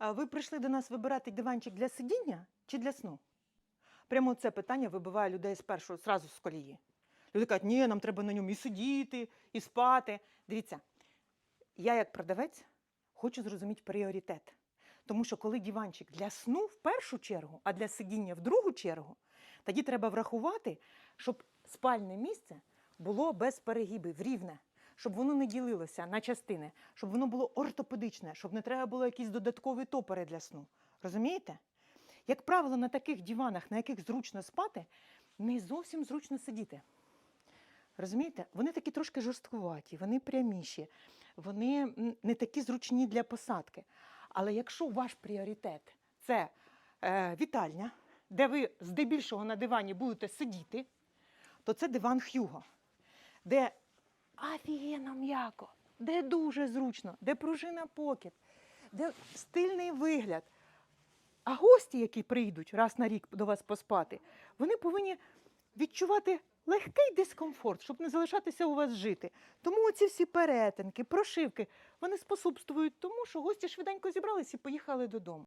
Ви прийшли до нас вибирати диванчик для сидіння чи для сну? Прямо це питання вибиває людей з першого зразу з колії. Люди кажуть, ні, нам треба на ньому і сидіти, і спати. Дивіться, я як продавець хочу зрозуміти пріоритет. Тому що коли диванчик для сну в першу чергу, а для сидіння в другу чергу, тоді треба врахувати, щоб спальне місце було без перегибів, рівне, щоб воно не ділилося на частини, щоб воно було ортопедичне, щоб не треба було якісь додаткові топори для сну. Розумієте? Як правило, на таких диванах, на яких зручно спати, не зовсім зручно сидіти. Розумієте? Вони такі трошки жорсткуваті, вони пряміші, вони не такі зручні для посадки. Але якщо ваш пріоритет це е, вітальня, де ви здебільшого на дивані будете сидіти, то це диван Х'юго, де офігенно м'яко, де дуже зручно, де пружина покет, де стильний вигляд. А гості, які прийдуть раз на рік до вас поспати, вони повинні відчувати легкий дискомфорт, щоб не залишатися у вас жити. Тому оці всі перетинки, прошивки, вони способствують тому, що гості швиденько зібрались і поїхали додому.